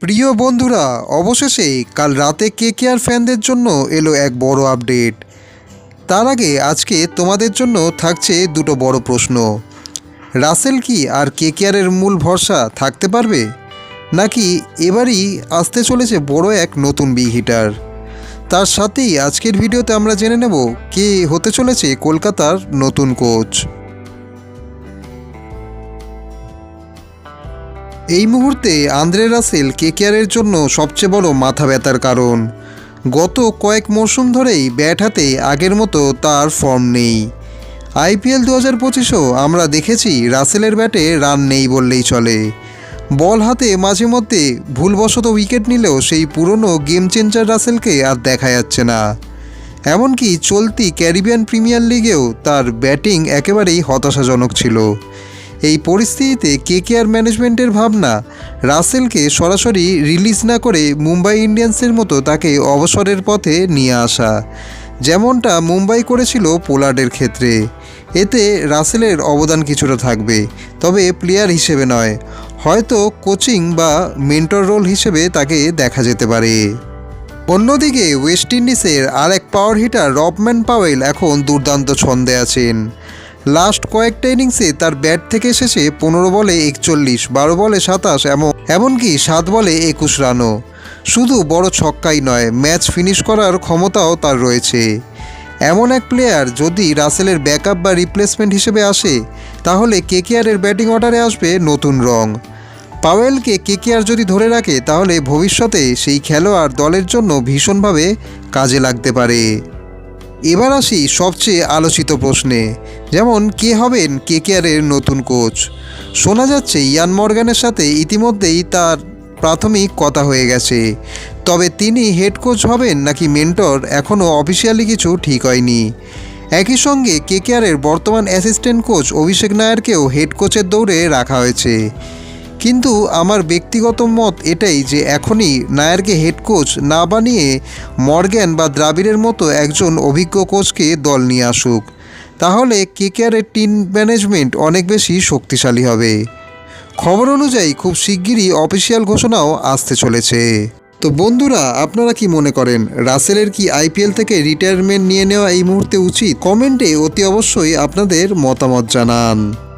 প্রিয় বন্ধুরা, অবশেষে কাল রাতে কে কে আর ফ্যানদের জন্য এলো এক বড় আপডেট। তার আগে আজকে তোমাদের জন্য থাকছে দুটো বড় প্রশ্ন। রাসেল কি আর কে কেয়ারের মূল ভরসা থাকতে পারবে? নাকি এবারই আসতে চলেছে বড় এক নতুন বি হিটার? তার সাথেই আজকের ভিডিওতে আমরা জেনে নেব কে হতে চলেছে কলকাতার নতুন কোচ। এই মুহূর্তে আন্দ্রে রাসেল কেকেআরের জন্য সবচেয়ে বড় মাথা ব্যথার কারণ। গত কয়েক মরশুম ধরেই ব্যাট হাতে আগের মতো তার ফর্ম নেই। আইপিএল দু হাজার পঁচিশেও আমরা দেখেছি রাসেলের ব্যাটে রান নেই বললেই চলে। বল হাতে মাঝে মধ্যে ভুলবশত উইকেট নিলেও সেই পুরনো গেম চেঞ্জার রাসেলকে আর দেখা যাচ্ছে না। এমনকি চলতি ক্যারিবিয়ান প্রিমিয়ার লিগেও তার ব্যাটিং একেবারেই হতাশাজনক ছিল। এই পরিস্থিতিতে কেকেআর ম্যানেজমেন্টের ভাবনা। রাসেলকে সরাসরি রিলিজ না করে মুম্বাই ইন্ডিয়ান্সের মতো তাকে অবসরের পথে নিয়ে আসা। যেমনটা মুম্বাই করেছিল পোলার্ডের ক্ষেত্রে। এতে রাসেলের অবদান কিছুটা থাকবে, তবে প্লেয়ার হিসেবে নয়। হয়তো কোচিং বা মেন্টর রোল হিসেবে তাকে দেখা যেতে পারে। অন্যদিকে ওয়েস্ট ইন্ডিজের আর এক পাওয়ার হিটার রবম্যান পাওয়েল এখন দুর্দান্ত ছন্দে আছেন। লাস্ট কয়েকটা ইনিংসে তার ব্যাট থেকে এসেছে পনেরো বলে একচল্লিশ, বারো বলে সাতাশ এমন এমনকি সাত বলে একুশ রানও। শুধু বড় ছক্কাই নয় ম্যাচ ফিনিশ করার ক্ষমতাও তার রয়েছে। এমন এক প্লেয়ার যদি রাসেলের ব্যাকআপ বা রিপ্লেসমেন্ট হিসেবে আসে, তাহলে কেকেআরের ব্যাটিং অর্ডারে আসবে নতুন রং। পাওয়েলকে কেকেআর যদি ধরে রাখে, তাহলে ভবিষ্যতে সেই খেলোয়াড় দলের জন্য ভীষণভাবে কাজে লাগতে পারে। এবার আসি সবচেয়ে আলোচিত প্রশ্নে। যেমন, কে হবেন কে কেকেআরের নতুন কোচ? শোনা যাচ্ছে ইয়ান মর্গানের সাথে ইতিমধ্যেই তার প্রাথমিক কথা হয়ে গেছে। তবে তিনি হেড কোচ হবেন নাকি মেন্টর এখনও অফিসিয়ালি কিছু ঠিক হয়নি। একই সঙ্গে কেকেআরের বর্তমান অ্যাসিস্ট্যান্ট কোচ অভিষেক নায়ারকেও হেড কোচের দৌড়ে রাখা হয়েছে। কিন্তু আমার ব্যক্তিগত মত এটাই যে এখনই নায়ারকে হেড কোচ না বানিয়ে মর্গ্যান বা দ্রাবিড়ের মতো একজন অভিজ্ঞ কোচকে দল নিয়ে আসুক। তাহলে কেকেআরের টিম ম্যানেজমেন্ট অনেক বেশি শক্তিশালী হবে। খবর অনুযায়ী খুব শিগগিরই অফিসিয়াল ঘোষণাও আসতে চলেছে। তো বন্ধুরা, আপনারা কি মনে করেন, রাসেলের কি আইপিএল থেকে রিটায়ারমেন্ট নিয়ে নেওয়া এই মুহূর্তে উচিত? কমেন্টে অতি অবশ্যই আপনাদের মতামত জানান।